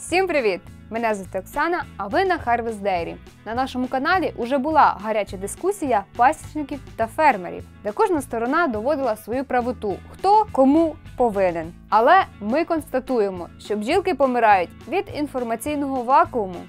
Всім привіт! Мене звати Оксана, а ви на Harvest Dairy. На нашому каналі вже була гаряча дискусія пасічників та фермерів, де кожна сторона доводила свою правоту, хто кому повинен. Але ми констатуємо, що бджілки помирають від інформаційного вакууму.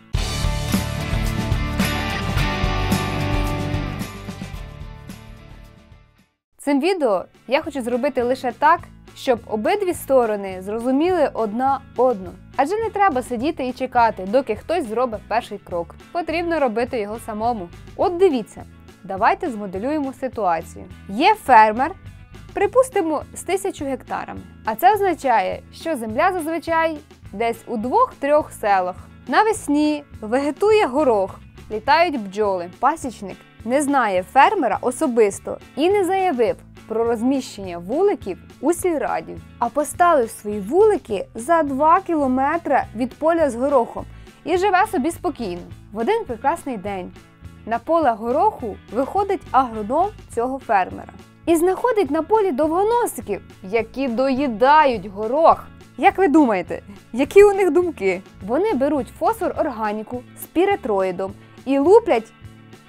Цим відео я хочу зробити лише так, щоб обидві сторони зрозуміли одна одну. Адже не треба сидіти і чекати, доки хтось зробить перший крок. Потрібно робити його самому. От дивіться, давайте змоделюємо ситуацію. Є фермер, припустимо, з тисячу гектарами. А це означає, що земля зазвичай десь у двох-трьох селах. Навесні вегетує горох, літають бджоли. Пасічник не знає фермера особисто і не заявив про розміщення вуликів у сільраді, а поставив свої вулики за 2 кілометри від поля з горохом і живе собі спокійно. В один прекрасний день на поле гороху виходить агроном цього фермера і знаходить на полі довгоносиків, які доїдають горох. Як ви думаєте, які у них думки? Вони беруть фосфор органіку з піретроїдом і луплять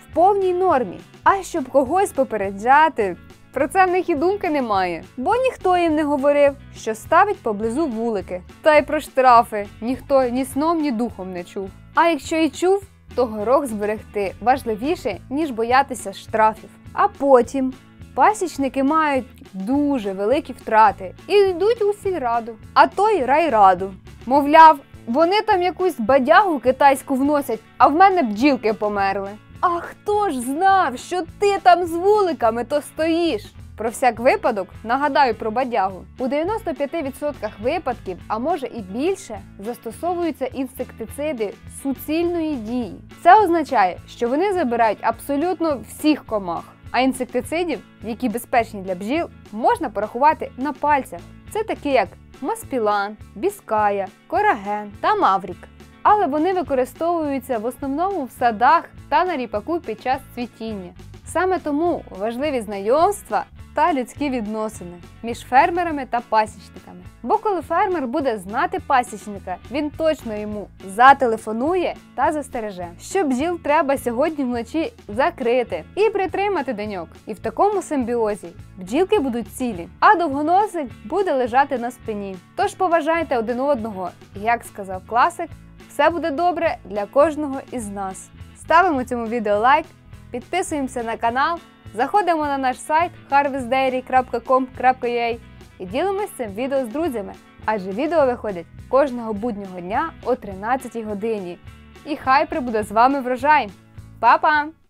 в повній нормі. А щоб когось попереджати, про це в них і думки немає, бо ніхто їм не говорив, що ставить поблизу вулики. Та й про штрафи ніхто ні сном, ні духом не чув. А якщо і чув, то горох зберегти важливіше, ніж боятися штрафів. А потім пасічники мають дуже великі втрати і йдуть у сільраду, а то й райраду. Мовляв, вони там якусь бадягу китайську вносять, а в мене бджілки померли. А хто ж знав, що ти там з вуликами то стоїш? Про всяк випадок нагадаю про бадягу. У 95% випадків, а може і більше, застосовуються інсектициди суцільної дії. Це означає, що вони забирають абсолютно всіх комах. А інсектицидів, які безпечні для бджіл, можна порахувати на пальцях. Це такі як маспілан, біская, кораген та маврік. Але вони використовуються в основному в садах та на ріпаку під час цвітіння. Саме тому важливі знайомства та людські відносини між фермерами та пасічниками. Бо коли фермер буде знати пасічника, він точно йому зателефонує та застереже, що бджіл треба сьогодні вночі закрити і притримати деньок. І в такому симбіозі бджілки будуть цілі, а довгоносик буде лежати на спині. Тож поважайте один одного, як сказав класик, все буде добре для кожного із нас. Ставимо цьому відео лайк, підписуємося на канал, заходимо на наш сайт harvestdairy.com.ua і ділимося цим відео з друзями, адже відео виходять кожного буднього дня о 13 годині. І хай прибуде з вами врожай! Па-па!